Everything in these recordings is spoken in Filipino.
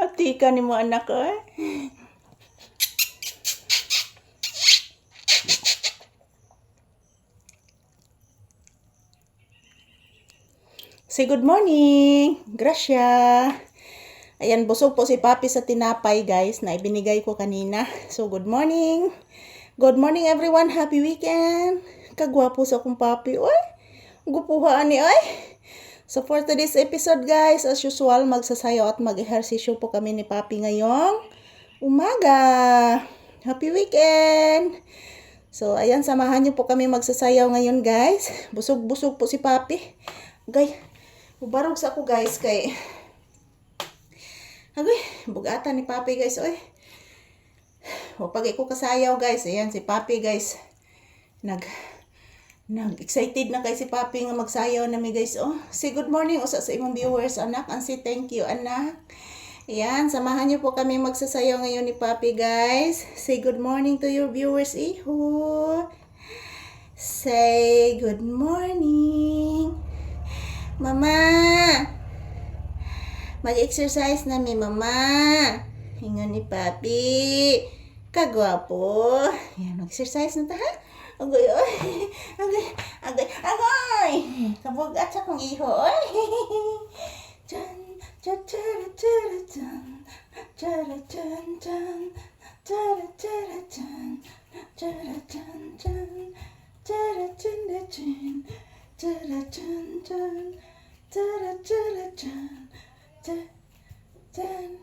Ati ka ni mo anak ko eh. Say good morning. Gracia. Ayan, busog po si Papi sa tinapay, guys, na ibinigay ko kanina. So, good morning. Good morning, everyone. Happy weekend. Kagwapo sa akong Papi. Uy, gupuhaan ni ay. So, for today's episode, guys, as usual, magsasayaw at mag-ehersisyo po kami ni Papi ngayong umaga. Happy weekend. So, ayan, samahan niyo po kami magsasayaw ngayon, guys. Busog-busog po si Papi. Gay, ubarog sa ako, guys, kay... Agay, bugatan ni Papi, guys, oy. O, pag ko kasayaw, guys, ayan, si Papi, guys. Nag... Nag-excited na kay si Papi nga magsayaw na mi guys. Oh, say good morning usa sa imong viewers anak. And say thank you anak. Ayan, samahan niyo po kami magsasayaw ngayon ni Papi guys. Say good morning to your viewers iho. Say good morning. Mama. Mag-exercise na mi mama. Hingan ni Papi. Kagwapo. Yan, mag-exercise na ta ha. ông gửi ơi ông gửi ông gửi ông ơi không có gắt chắc không gì chân chân chân chân chân chân chân chân chân chân chân chân chân chân chân chân chân chân chân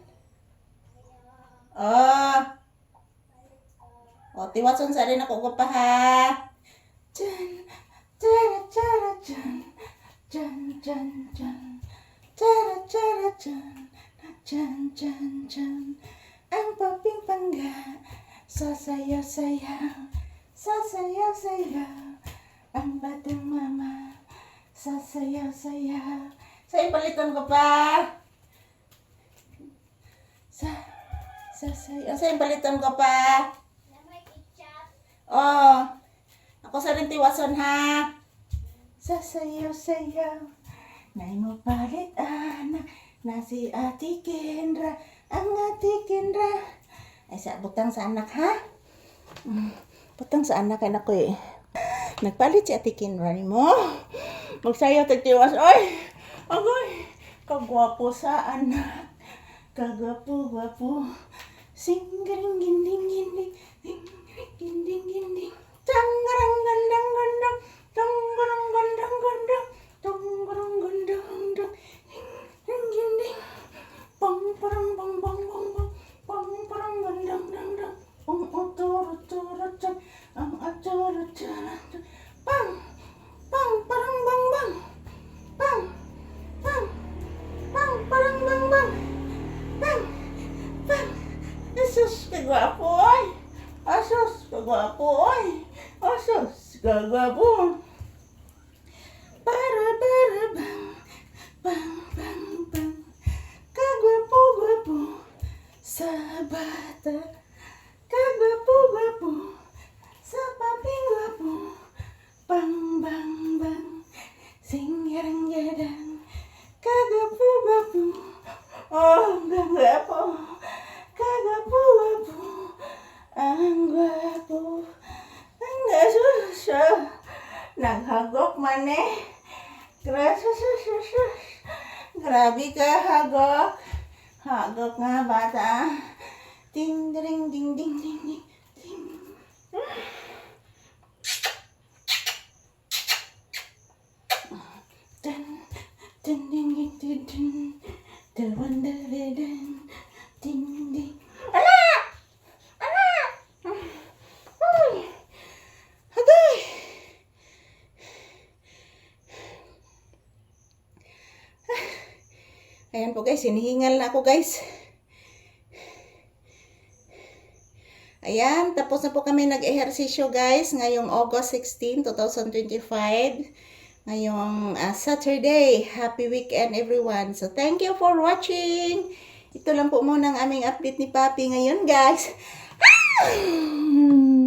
O, tiwason sa rin ako ko pa ha. Chan, chara, chara, chan. Chan, chan, chan. Chara, chara, chan. Chan, chan, chan. Ang paping pangga. Sasayaw-sayaw. Sasayaw-sayaw. Ang batang mama. Sasayaw-sayaw. Sa'yo palitan ko pa. Sa, sasayaw. Sa'yo palitan ko pa. Oh, ako sa rin tiwason ha. Sasayaw-sayaw, nay mo palit anak, na si Ate Kendra, ang Ate Kendra. Ay, sa butang sa anak ha. Mm, Butang sa anak anak ko eh. Nagpalit si Ate Kendra ni mo. Magsayaw tagtiwas. Ay, agoy, kagwapo sa anak. Kagwapo-gwapo. Singgaring dinding dinding. Tangerang. Asos, kagwapo ay. Asos, kagwapo. Para, para, bang. Bang, bang, bang. Kagwapo, gwapo. Sa bata. Kagwapo, gwapo. Sa paping gwapo. Bang, bang, bang. Singyarang yadang. Kagwapo, gwapo. Oh, kagwapo. Kagwapo, gwapo. Ang gwapo. Ang nasusya. Naghagok man eh. Gracias. Grabe ka, hagok. Hagok nga, bata. Ding, ding, ding, ding, ding, ding. ding. Dun, dun, ding, ding, ding, ding. The wonder, dun, ding, ding. Anak! Anak! Uy! Agay! Ayan po guys, hinihingal na ako guys. Ayan, tapos na po kami nag-ehersisyo guys ngayong August 16, 2025. Ngayong ah, Saturday. Happy weekend everyone. So thank you for watching. Ito lang po muna ang aming update ni Papi ngayon guys. Ah!